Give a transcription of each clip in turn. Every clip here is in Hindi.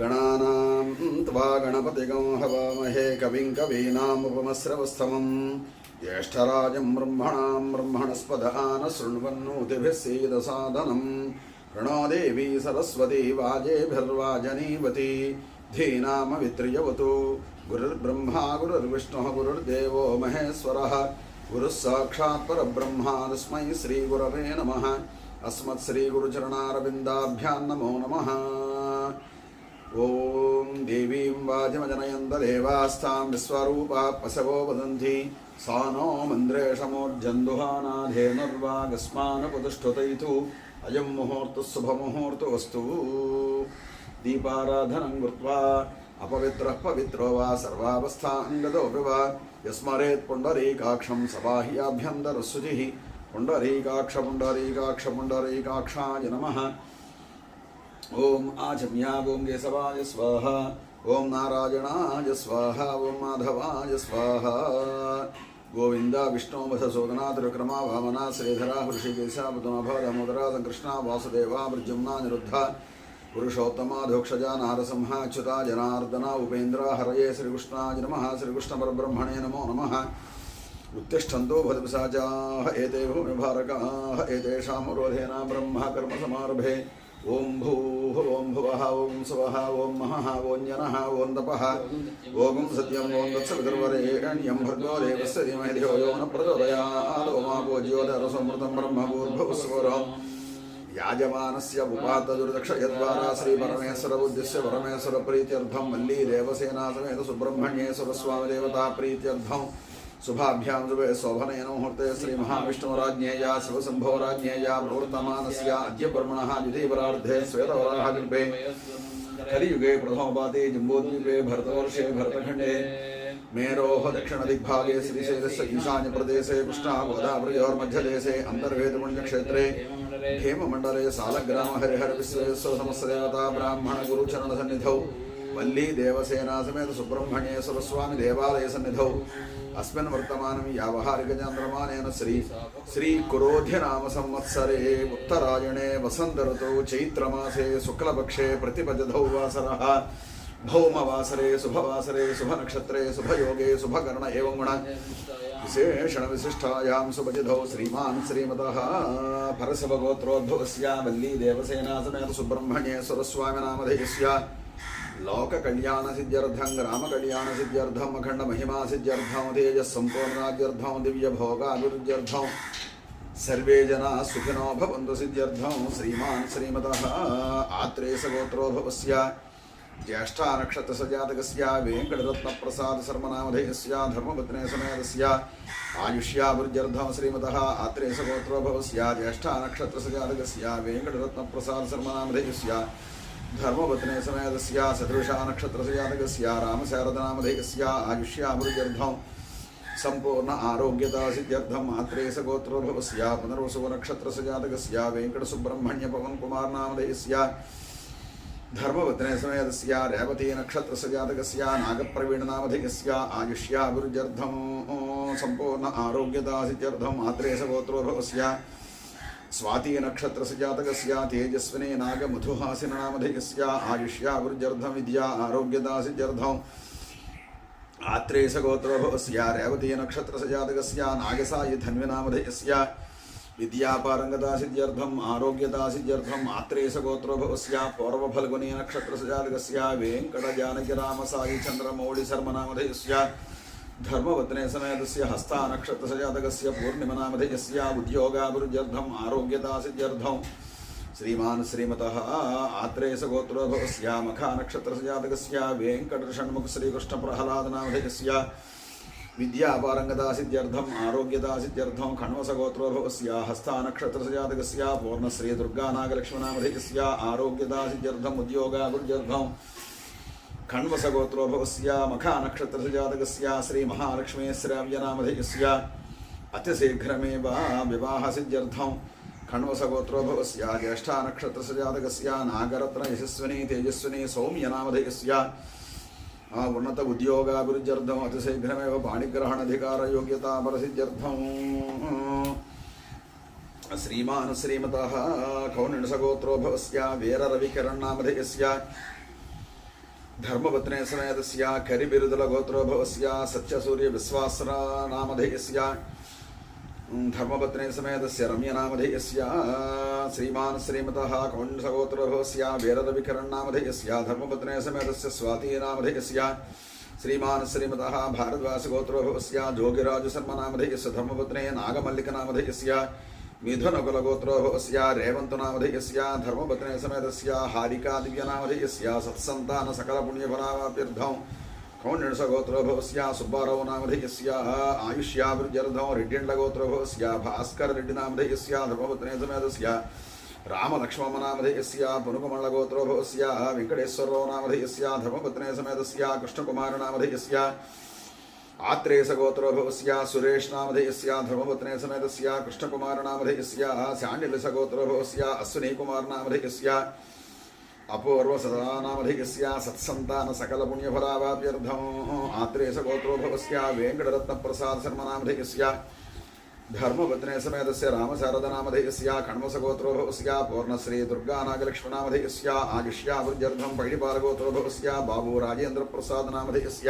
गणानां त्वा गणपतिगं हवामहे कविं कवीनामुपमस्रवस्तमम् ज्येष्ठराजं ब्रह्मणां ब्रह्मणस्पदान शृण्वन्नोतिभिः सीदसादनम् प्रणो देवी सरस्वती वाजेभिर्वाजनीवती धीनामवित्र्यवतु गुरुर्ब्रह्मा गुरुर्विष्णुः गुरुर्देवो महेश्वरः गुरुः साक्षात् परब्रह्मा तस्मै श्रीगुरवे नमः अस्मत्श्रीगुरुचरणारविन्दाभ्यां नमो नमः ॐ देवीं वाजमजनयन्तदेवास्तां विश्वरूपा पशवो वदन्ति सा नो मन्द्रेशमोर्जन्दुहानाधेनुर्वागस्मानपुदुष्टुतैतु अयं मुहूर्तः शुभमुहूर्तोऽस्तु दीपाराधनं कृत्वा अपवित्रः पवित्रो वा सर्वावस्थाङ्गतोऽपि वा यस्मरेत् पुण्डरीकाक्षं सबाह्याभ्यन्तरशुचिः पुण्डरीकाक्ष पुण्डरीकाक्ष पुण्डरीकाक्षाय नमः ॐ आचम्या ॐ केशवाय स्वाहा ॐ नारायणाय स्वाहा, ओम माधवाय स्वाहा। गोविन्द विष्णु वसशोधना त्रिविक्रमा वामना, श्रीधरा हृषिकेशा पद्मनाभ दामोदरा, संकृष्णा, वासुदेवा प्रद्युम्ना निरुद्धा, पुरुषोत्तमा, धोक्षजा, नारसिंह अच्युता जनार्दना, उपेन्द्र, हरये श्रीकृष्णाय नमः। श्रीकृष्णपरब्रह्मणे नमो नमः। उत्तिष्ठन्तो भद्रपिशाचाः एते ब्रह्म कर्मसमारभे ॐ भूः, ॐ भुवः, ॐ सुवः, ॐ महः, ॐ जनः ॐ तपः। ॐ सत्यम् ॐ तत्सवितुर्वरेण्यं भर्गो देवस्य धीमहि धियो यो न प्रचोदयात्। ओमापो ज्योतिरसमृतं ब्रह्म भूर्भुवस्वरम् याजमानस्य उपात्तदुर्दक्षयद्वारा श्रीपरमेश्वरबुद्धिस्य परमेश्वरप्रीत्यर्थं वल्ली देवसेनासमेत सुब्रह्मण्येश्वरस्वामिदेवता प्रीत्यर्थं शुभाभ्यां शुभे शोभनयन मुहूर्ते श्रीमहाविष्णुराज्ञेया शिवशम्भोराज्ञेया प्रवर्तमानस्य अद्य ब्रह्मणः द्वितीयपरार्धे श्वेतवराहकल्पे कलियुगे प्रथमपाते जम्बूद्वीपे, भरतवर्षे, भरतखण्डे, मेरोः दक्षिणदिग्भागे, श्रीशैलस्य ईशान्यप्रदेशे कृष्णागोदावृयोर्मध्यदेशे अन्तर्वेदपुण्यक्षेत्रे हेममण्डले వల్లీ దేవసేనా సమేత సుబ్రహ్మణ్యేశ్వర స్వామి దేవాలయ సన్నిధౌ. అస్మిన్ వర్తమానం వ్యావహారిక చంద్రమానేన శ్రీ శ్రీ క్రోధి నామ సంవత్సరే ఉత్తరాయణే వసంత ఋతౌ చైత్రమాసే శుక్లపక్షే ప్రతిపదధౌ వాసర. భౌమవాసరే శుభవాసరే శుభనక్షత్రే శుభయోగే శుభకరణ ఏం గుణ విశేషణ విశిష్టాయాం సుభజిధౌ శ్రీమాన్ శ్రీమత పరశవగోత్రోద్భవస్య వల్లీ దేవసేనా సమేత సుబ్రహ్మణ్యేశ్వర స్వామి నామధేయస్య लोककल्याणसिद्ध्यर्थं ग्रामकल्याणसिद्ध्यर्थम् अखण्डमहिमासिद्ध्यर्थं तेजस्सम्पूर्णाद्यर्थं दिव्यभोगाभिवृद्ध्यर्थं सर्वे जनाः सुखिनो भवन्तु सिद्ध्यर्थं, श्रीमान् श्रीमतः आत्रेयसगोत्रोद्भवस्य ज्येष्ठानक्षत्रसजातकस्य वेङ्कटरत्नप्रसादशर्मनामधेयस्य धर्मपत्ने समेतस्य आयुष्याभिवृद्ध्यर्थं श्रीमतः आत्रेयसगोत्रोद्भवस्य ज्येष्ठानक्षत्रसजातकस्य वेङ्कटरत्नप्रसादशर्मनामधेयस्य धर्मपत्ने समेतस्य सदृशा नक्षत्रसजातकस्य रामशारदनामधेयस्य आयुष्याभिवृद्ध्यर्थं सम्पूर्ण आरोग्यता सिद्ध्यर्थम् आत्रेयसगोत्रोद्भवस्य पुनर्वसुनक्षत्रसजातकस्य वेङ्कटसुब्रह्मण्यपवनकुमारनामधेयस्य। धर्मपत्ने समेतस्य रेवती नक्षत्रसजातकस्य नागप्रवीणनामधेयस्य। आयुष्याभिवृद्ध्यर्थं सम्पूर्ण స్వాతి నక్షత్రస్య జాతకస్య తేజస్వినే నాగ మధుహాసిన నామధేయస్య ఆయుష్యాభిర్జర్ధం విద్యా ఆరోగ్యదాసి జర్ధం. ఆత్రేయస గోత్రభవస్య రేవతీ నక్షత్రస్య జాతకస్య నాగసాయి ధన్వినామధేయస్య విద్యాపారంగదాసిద్యర్థం ఆరోగ్యదాసిద్యర్థం ఆత్రేయస గోత్రభవస్య పూర్వఫల్గుని నక్షత్రస్య జాతకస్య వెంకట జానకి రామసాయి చంద్రమౌళి శర్మనామధేయస్య समेतस्य हस्तानक्षत्रसजातकस्य पूर्णिमनामधेयस्य उद्योगाभिवृद्ध्यर्थम् आरोग्यतासिद्ध्यर्थम् श्रीमान् श्रीमतः आत्रेयसगोत्रोद्भवस्य मखानक्षत्रसजातकस्य वेङ्कटषण्मुखश्रीकृष्णप्रह्लादनामधेयस्य विद्यापारङ्गतासिद्ध्यर्थम् आरोग्यतासिद्ध्यर्थं खण्वसगोत्रोद्भवस्य हस्तानक्षत्रसजातकस्य पूर्णश्रीदुर्गानागलक्ष्मणामधेयस्य आरोग्यतासिद्ध्यर्थम् उद्योगाभिवृद्ध्यर्थम् खण्वसगोत्रोद्भवस्य मखानक्षत्रसजातकस्य श्रीमहालक्ष्मीश्राव्यनामधेयस्य, अतिशीघ्रमेव विवाहसिद्ध्यर्थं खण्वसगोत्रोद्भवस्य ज्येष्ठानक्षत्रसजातकस्य, नागरत्नयशस्विनी, तेजस्विनी, सौम्यनामधेयस्य उन्नत उद्योगाभिवृद्ध्यर्थम् अतिशीघ्रमेव पाणिग्रहणाधिकारयोग्यतापरसिद्ध्यर्थम्। श्रीमान् श्रीमतः कौण्डिणसगोत्रोद्भवस्य वीररविकिरण्नामधेयस्य धर्मपत्ने समेतस्य करिबिरुदलगोत्रोभवस्य सत्यसूर्यविश्वासनामधेयस्य धर्मपत्ने समेतस्य रम्यनामधेयस्य श्रीमान् श्रीमतः कौण्डसगोत्रोभवस्य वीररविकरण्नामधेयस्य धर्मपत्ने समेतस्य स्वातीनामधेयस्य श्रीमान् श्रीमतः भारद्वासगोत्रोभवस्य जोगिराजशर्मनामधेयस्य धर्मपत्ने नागमल्लिकनामधेयस्य मिथुनकुलगोत्रोभवस्य रेवन्तनामधेयस्य धर्मपत्ने समेतस्य हारिकादिव्यनामधेयस्य सत्सन्तानसकलपुण्यफलाप्यर्थं कौण्डिणसगोत्रोभवस्य सुब्बाराव नामधेयस्य आयुष्याभिवृद्ध्यर्थं रेड्डिण्डगोत्रोभवस्य भास्कररेड्डिनामधेयस्य धर्मपत्ने समेतस्य रामलक्ष्मणनामधेयस्य पुनुकमल्लगोत्रोभवस्य वेङ्कटेश्वरराव नामधेयस्य धर्मपत्ने समेतस्य कृष्णकुमारनामधेयस्य आत्रेयसगोत्रोभवस्य, सुरेशनामधेयस्य धर्मपत्ने समेतस्य कृष्णकुमारनामधेयस्य शाण्डिलसगोत्रोभवस्य अश्विनीकुमारनामधेयस्य, अपूर्वसदानामधेयस्य सत्सन्तानसकलपुण्यफलावाप्यर्थम् आत्रेयसगोत्रोभवस्य, वेङ्कटरत्नप्रसादशर्मनामधेयस्य धर्मपत्ने समेतस्य रामशारदनामधेयस्य, कण्वसगोत्रोभवस्य पूर्णश्री आयुष्यावृद्ध्यर्थं पैडिपालगोत्रोभवस्य बाबू राजेन्द्रप्रसादनामधेयस्य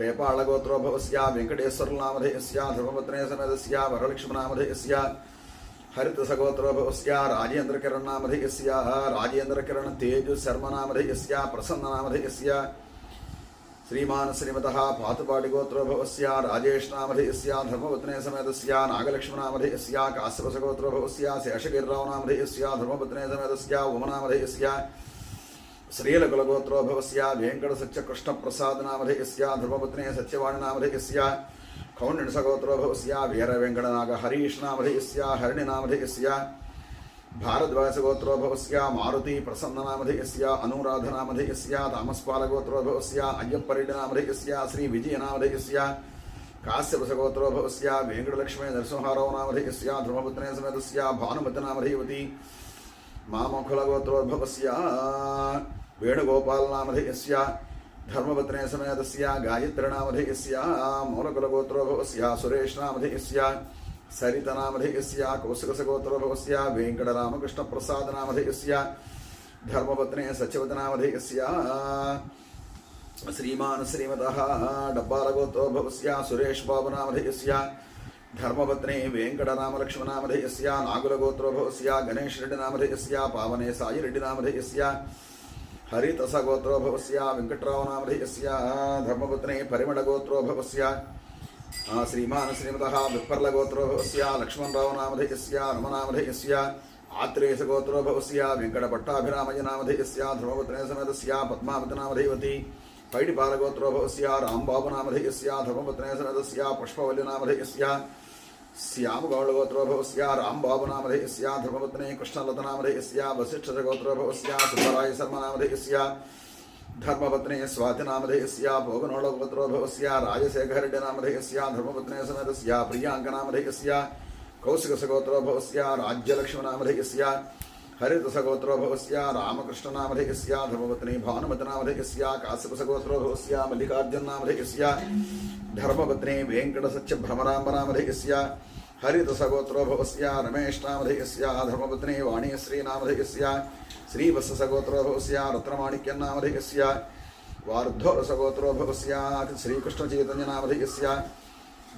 पेपाळगोत्रोभवस्य वेङ्कटेश्वरनामधेयस्य धर्मपत्ने समेतस्य वरलक्ष्मणामधेयस्य हरितसगोत्रोभवस्य राजेन्द्रकिरणनामधेयस्य राजेन्द्रकिरणतेजुशर्मनामधेयस्य प्रसन्ननामधेयस्य श्रीमान् श्रीमतः पातुपाटिगोत्रोभवस्य राजेशनामधेयस्य धर्मपत्ने समेतस्य नागलक्ष्मणामधेयस्य काश्यपसगोत्रोभवस्य शेषगिरिरावनामधेयस्य धर्मपत्ने समेतस्य उमनामधेयस्य श्रीलकुलगोत्रोभवस्य वेङ्कटसत्यकृष्णप्रसादनामधेयस्य धर्मपत्ने सत्यवाणिनामधेयस्य कौण्डिणसगोत्रोभवस्य वीरवेङ्कटनागहरीशनामधेयस्य हरिणिनामधेयस्य भारद्वासगोत्रोभवस्य मारुति प्रसन्ननामधेयस्य अनुराधनामधेयस्य तामस्पालगोत्रोभवस्य अय्यप्परेड्डिनामधेयस्य श्रीविजयनामधेयस्य काश्यपसगोत्रोभवस्य वेङ्कटलक्ष्मी नरसिंहाराव नामधेयस्य धर्मपत्ने समेतस्य भानुमतिनामधेयवती मामकुलगोत्रोद्भवस्य वेणुगोपालनामधेयस्य धर्मपत्ने समेतस्य गायत्रीनामधेयस्य मूलकुलगोत्रोद्भवस्य सुरेशनामधेयस्य सरितनामधेयस्य कौशिकसगोत्रोद्भवस्य वेङ्कटरामकृष्णप्रसादनामधेयस्य धर्मपत्ने सचिवतनामधेयस्य श्रीमान् श्रीमतः डब्बालगोत्रो डब्बालगोत्रोद्भवस्य सुरेशबाबुनामधेयस्य धर्मपत्नी वेङ्कटरामलक्ष्मणामधेयस्य नागुलगोत्रोभवस्य गणेशरेड्डिनामधेयस्य पावने सायिरेड्डिनामधेयस्य हरितसगोत्रोभवस्य वेङ्कटरावनामधेयस्य धर्मपत्नी परिमळगोत्रोभवस्य श्रीमान् श्रीमतः विप्पर्लगोत्रोभवस्य लक्ष्मणरावनामधेयस्य रमनामधेयस्य आत्रेयसगोत्रोभवस्य वेङ्कटपट्टाभिरामयनामधेयस्य धर्मपत्ने समेतस्य पद्मावतनामधेयवती पैडिपालगोत्रोभवस्य रामबाबुनामधेयस्य धर्मपत्ने समेतस्य पुष्पवल्लिनामधेयस्य श्यामगौडगोत्रोभवस्य रामबाबुनामधेयस्य, धर्मपत्ने कृष्णलतनामधेयस्य वसिष्ठगोत्रोभवस्य सुब्बरायशर्मनामधेयस्य धर्मपत्ने स्वातिनामधेयस्य भोगनोळगोत्रोभवस्य राजशेखरड्डिनामधेयस्य धर्मपत्ने समेतस्य प्रियाङ्कनामधेयस्य कौशिकसगोत्रोभवस्य राज्यलक्ष्मणामधेयस्य हरितसगोत्रोभवस्य, रामकृष्णनामधेयस्य, धर्मपत्नी भानुमतिनामधेयस्य काश्यपसगोत्रोभवस्य मल्लिकार्जुननामधेयस्य, धर्मपत्नी वेङ्कटसत्यभ्रमराम्बनामधेयस्य हरितसगोत्रोभवस्य रमेशनामधेयस्य धर्मपत्नी वाणीश्रीनामधेयस्य श्रीवत्ससगोत्रोभवस्य रत्नमाणिक्यनामधेयस्य वार्धोरसगोत्रोभवस्य श्रीकृष्णचैतन्यनामधेयस्य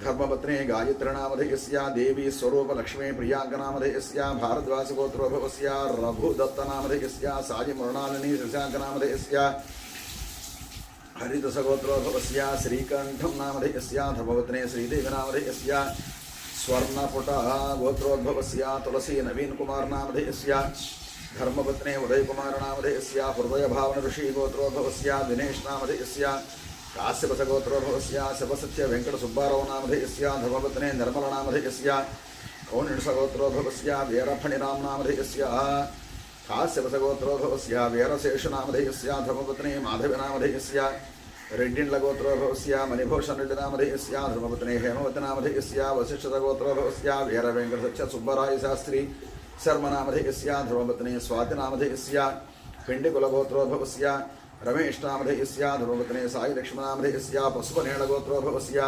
धर्मपत्नी गायत्रीनामधेयस्य देवी स्वरूपलक्ष्मी प्रियाङ्कनामधेयस्य भारद्वासगोत्रोभवस्य रघुदत्तनामधेयस्य साजिमृणालिनी शशाङ्कनामधेयस्य हरिदसगोत्रोभवस्य श्रीकण्ठं नामधेयस्य धर्मपत्नी श्रीदेवीनामधेयस्य स्वर्णपुटः गोत्रोद्भवस्य, तुलसी नवीनकुमारनामधेयस्य, धर्मपत्नी उदयकुमारनामधेयस्य हृदयभावन ऋषि गोत्रोद्भवस्य दिनेशनामधेयस्य काश्यपसगोत्रोद्भवस्य शिवसत्य वेङ्कटसुब्बाराव नामधेयस्य धर्मपत्नी निर्मलनामधेयस्य कौनिडसगोत्रोद्भवस्य वीरफणिराम नामधेयस्य कास्यपसगोत्रोद्भवस्य वीरशेषुनामधेयस्य, धर्मपत्नी माधवनामधेयस्य रेड्डिण्डगोत्रोद्भवस्य मणिभूषणरेड्डिनामधेयस्य धर्मपत्नी हेमवतनामधेयस्य वसिष्ठतगोत्रोद्भवस्य वीरवेङ्कटस्य सुब्बरायशास्त्री शर्मनामधेयस्य धर्मपत्नी स्वातिनामधेयस्य पिण्डिकुलगोत्रोद्भवस्य रमेशनामधेयस्य धर्मपत्नी साईलक्ष्मणामधेयस्य पशुपनेळगोत्रोद्भवस्य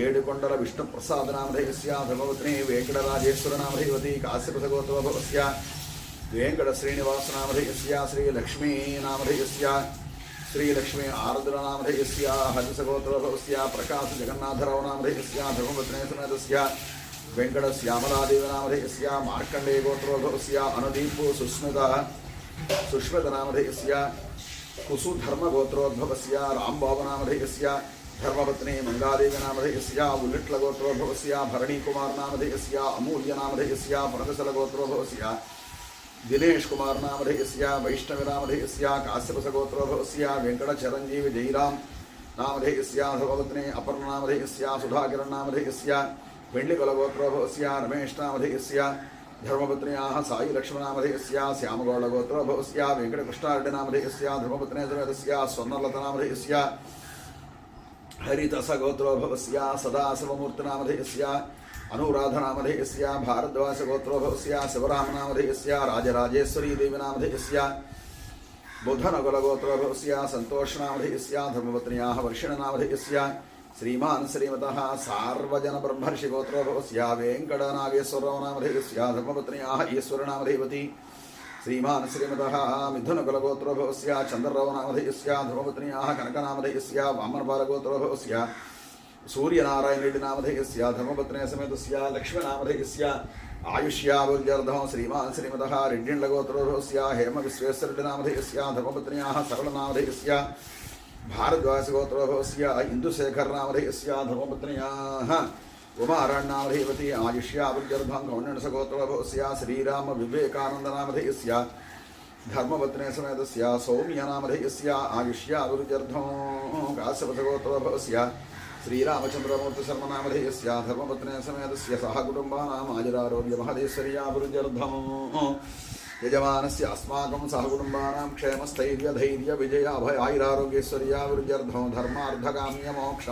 ఏడుకొండల విష్ణుప్రసాదనామధేయస్య ధర్మపత్ని వెంకటరాజేశ్వరనామధేయవతి కాశ్యపసగోత్రోద్భవస్య వెంకట శ్రీనివాసనామధేయస్య శ్రీలక్ష్మీనామధేయస్య श्रीलक्ष्मी आर्द्रनामधेयस्या हंसगोत्रभवस्या प्रकाशजगन्नाथरावनामधेयस्या धर्मपत्ने समेतस्या वेङ्कटश्यामलादेवनामधेयस्या मार्कण्डेयगोत्रोभवस्या अनुदीपो सुस्मिता सुष्मितनामधेयस्या कुसुधर्मगोत्रोद्भवस्या राम्बाबनामधेयस्या धर्मपत्नी मंगादेवनाम उल्लिट्लगोत्रोभवस्या भरणीकुमारनाम अमूल्यनाम भरतसलगोत्रोभवस्या दिनेश कुमारनामधेयस्य वैष्णविनामधेयस्य काश्यपसगोत्रोद्भवस्य वेङ्कटचिरञ्जीवि जयराम् नामधेयस्य धर्मपत्नी अपर्णनामधेयस्य सुधाकिरण्नामधेयस्य वेण्डिकुलगोत्रोद्भवस्य रमेशनामधेयस्य धर्मपत्न्याः साई लक्ष्मणामधेयस्य श्यामगौडगोत्रोद्भवस्य वेङ्कटकृष्णारेड्डिनामधेयस्य धर्मपत्नी समेतस्य स्वर्णलतनामधेयस्य हरितसगोत्रोद्भवस्य सदाशिवमूर्तिनामधेयस्य, अनुराधनामधेयस्य भारद्वासगोत्रोद्भवस्य शिवरामनामधेयस्य राजराजेश्वरी देवीनामधेयस्य बुधनकुलगोत्रोद्भवस्य सन्तोषनामधेयस्य, धर्मपत्न्याः वर्षिणनामधेयस्य, श्रीमान् श्रीमतः सार्वजनब्रह्मर्षिगोत्रोद्भवस्य वेङ्कटनागेश्वरनामधेयस्य धर्मपत्न्याः ईश्वरनामधेयवती श्रीमान् श्रीमतः मिथुनकुलगोत्रोद्भवस्य चन्द्ररावनामधेयस्य धर्मपत्न्याः कनकनामधेयस्य वामनपालगोत्रोद्भवस्य सूर्यनारायणरेड्डिनामधेयस्य धर्मपत्न्या समेतस्य लक्ष्मणामधेयस्य आयुष्यावुर्जर्धं श्रीमान् श्रीमतः रेड्डिण्डगोत्रोद्भवस्य हेमविश्वेश्वररेड्डिनामधेयस्य धर्मपत्न्याः सरलनामधेयस्य भारद्वासगोत्रोद्भवस्य इन्दुशेखरनामधेयस्य धर्मपत्न्याः ఉమారణాధీపతి ఆయుష్యాభుజర్భం కౌండసగోత్రభోస్య శ్రీరామ వివేకానందనామధేయస్య ధర్మపత్నే సమేతస్య సౌమ్యనామధేయస్య ఆయుష్యాభిజర్ధం కాశ్యపథగోత్రభోస్య శ్రీరామచంద్రమూర్తిశర్మనామధేయస్య ధర్మపత్నే సమేతస్య సహ కుటుంబానామాజరారోగ్యమహదేశ్వర్యాభిజర్ధం యజమానస్య అస్మాకం సహకుటుంబానాం క్షేమస్థైర్యధైర్య విజయాభయాయిరారోగ్యేశ్వర్యాభిజర్ధం ధర్మార్థకామ్యమోక్ష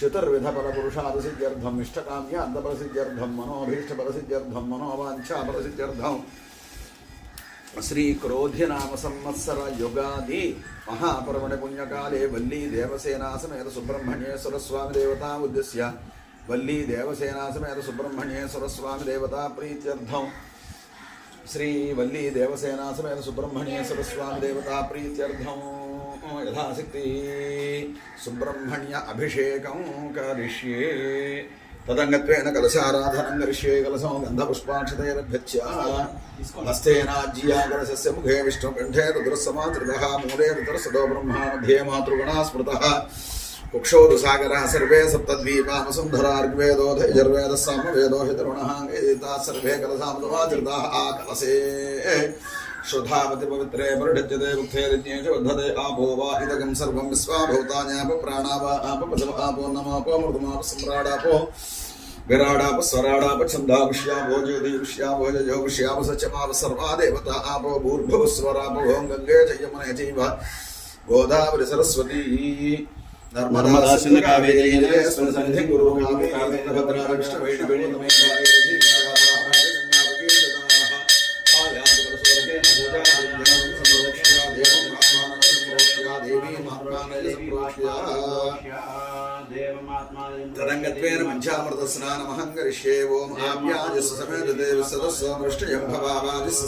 चतुर्विधफलपुरुषादसिद्ध्यर्थम् मनोभीष्टफलसिद्ध्यर्थं श्रीक्रोध्यनाम संवत्सर युगादि महापर्वणि पुण्यकाले वल्ली देवसेना समेत सुब्रह्मण्येश्वर स्वामी देवता उद्देश्य वल्ली देवसेना समेत सुब्रह्मण्येश्वर स्वामी देवता प्रीत्यर्थं श्री యథాశక్తి సుబ్రహ్మణ్య అభిషేకం కరిష్యే. తదంగత్వేన కలశారాధనం కరిష్యే. కలశం గంధపుష్పాక్షతైరభ్యచ్చ నస్థేనాజ్యాకలశస్య ముఖే విష్ణుకంఠే రుద్రస్సమా త్రిదః మూలే రుద్రసదో బ్రహ్మా మధ్యే మాతృగుణా స్మృతः. కుక్షోదు సాగరः సర్వే సప్తద్వీపానుసుంధరార్గ్వేదో ధైర్వేదస్సామవేదో హితరుణः. సర్వే కలశాముదమాచరితాः ఆ కలసే श्रद्धावति पवित्रे परिढज्यते मुक्तेरिज्ञेषु वर्धते आपो वा इदगं सर्वं विश्वा भूतान्याप प्राणा वा आप पशव आपो नमापो मृदुमाप सम्राडापो विराडाप स्वराडाप छन्दाविष्यापो ज्योतिविष्यापो जजोविष्याप सचमाप सर्वा देवता आपो भूर्भुवस्वरापो ओं गङ्गे च यमुने चैव गोदावरि सरस्वती। नर्मदा सिन्धु कावेरी जलेस्मिन् सन्निधिं कुरु कामे भद्रा विष्णुवेणि वेणुतमे तदङ्गत्वेन पञ्चामृतस्नानमहं करिष्ये ॐ आप्याजस्य समेत देव सदस्वमृष्टयं भवावादिस्य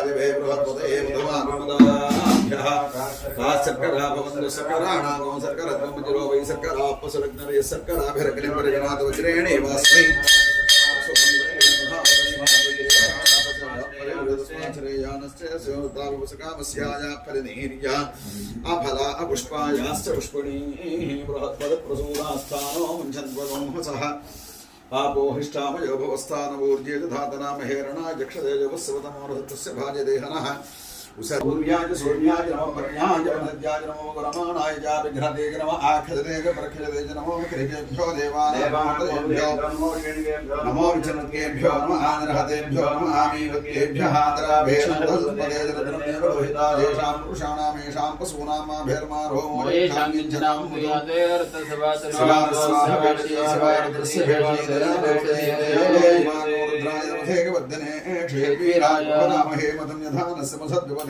बृहत्पदे मधुमागमदाभ्यः काशर्करा भवन्तु सर्कराणागो सर्करत्वमजिरो वै सर्करापसुलग्नरे सर्कराभिरकलिम्बरिजनाथवज्रेणेवास्मै स्योत्राविपुसकामस्याय फलिनीर्या अफला अपुष्पायाश्च पुष्पणीः बृहत्पदप्रसूदास्थानो मुञ्चन्त्वगोंहसः आपो हिष्ठामयो भवस्थानवूर्जे धातना महेरणा जक्षदेजवस्वतमोरहतस्य भाजदेहनः उषर्याय सूर्याय नमो पर्याय नद्याय नमो गुरमाणाय जा विघ्नते नमो आखदते परखदते नमो कृतेभ्यो देवादेवादेभ्यो नमो विचनकेभ्यो नमः आनरहतेभ्यो नमः आमीवत्येभ्यः आदराभेषणदल्पदे लोहिता येषां पुरुषाणां येषां पशूनां माभेर्मारो येषां किञ्चनां मुयातेऽर्थसभासनं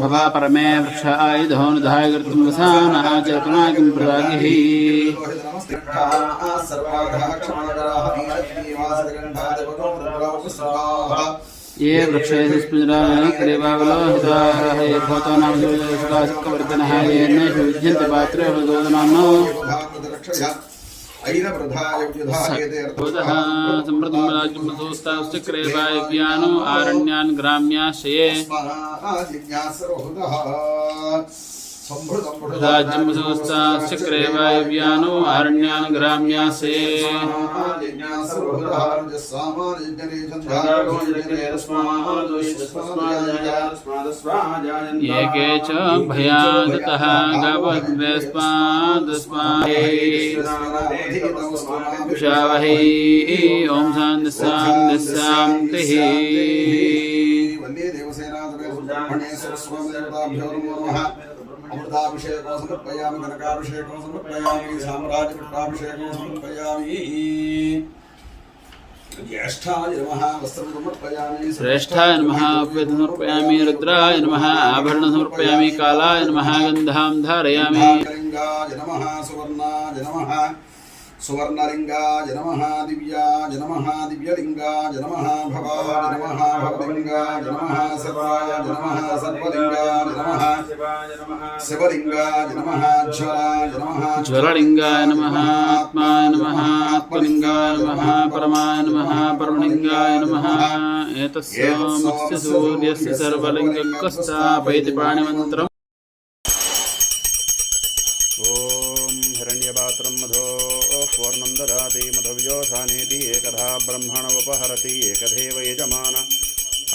भवा परमे वृक्ष आयुधोनुधाय कर्तुं वसानः च पुनाकिं प्रदागिः स्मृतिराजनक्रियभावलोहिताः ये भवतो नाम सुखासुखवर्धनः ये न विद्यन्ते पात्रे भगवतनाम्नो भवतः सम्प्रतं राज्यं सोस्ताश्चक्रे वायव्यानो आरण्यान् ग्राम्याश्रये राज्यं सोस्ताश्चक्रे वायव्यानो आरण्यान् ग्राम्याश्रये ये के च भयागतः गवद्वस्मादस्मादस्मावहै ॐ अमृताभिषेको समर्पयामि कनकाभिषेको समर्पयामि साम्राज्यपट्टाभिषेको समर्पयामि। श्रेष्ठाय नमः समर्पयामि रुद्राय नमः आभरण समर्पयामि कालाय नमः गंधा धारयामि। लिङ्गाय नमः सुवर्णाय नमः। सुवर्णलिङ्गाय नमः दिव्याय नमः दिव्यलिङ्गाय नमः भवाय नमः भवलिङ्गाय नमः सर्वाय नमः सर्वलिङ्गाय नमः शिवलिङ्गाय नमः ज्वराय नमः ज्वरलिङ्गाय नमः आत्माय नमः आत्मलिङ्गाय नमः परमाय नमः परमलिङ्गाय नमः एतस्य मत्स्य सूर्यस्य सर्वलिङ्गकस्थापयति पाणिमन्त्रम् ददाति मधुव्योषानेति एकधा ब्रह्मणमुपहरति एकधेव यजमान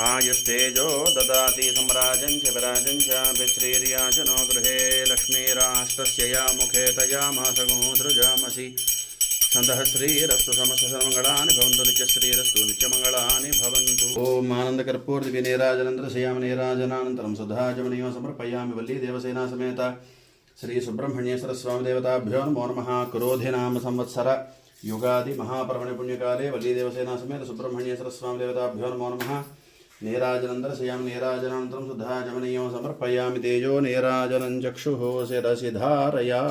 आयुस्तेजो ददाति सम्राजं च विराजं चाभिश्रीर्याचनो गृहे लक्ष्मीराष्ट्रस्य या मुखे तयामासगोधृजामसि सन्तः श्रीरस्तु समस्तसमङ्गलानि भवन्तु नित्यश्रीरस्तु नित्यमङ्गलानि भवन्तु ॐ आनन्दकर्पूर्दिविनीराजनन्द्रशयामनीराजनानन्तरं सुधाजमनीयो समर्पयामि वल्ली देवसेना समेत శ్రీ సుబ్రహ్మణ్యేశ్వర స్వామి దేవతాభ్యో నమో నమ క్రోధి నామ సంవత్సర యుగాది మహాపర్వణి పుణ్యకాలే వల్లీదేవసేనా సమేత సుబ్రహ్మణ్యేశ్వర స్వామి దేవతాభ్యో నమో నమ నీరాజనందరశయామి నీరాజనానంతరం శుద్ధాజమనీయం సమర్పయామి తేజో నీరాజనం చక్షుः శిరసి ధారయా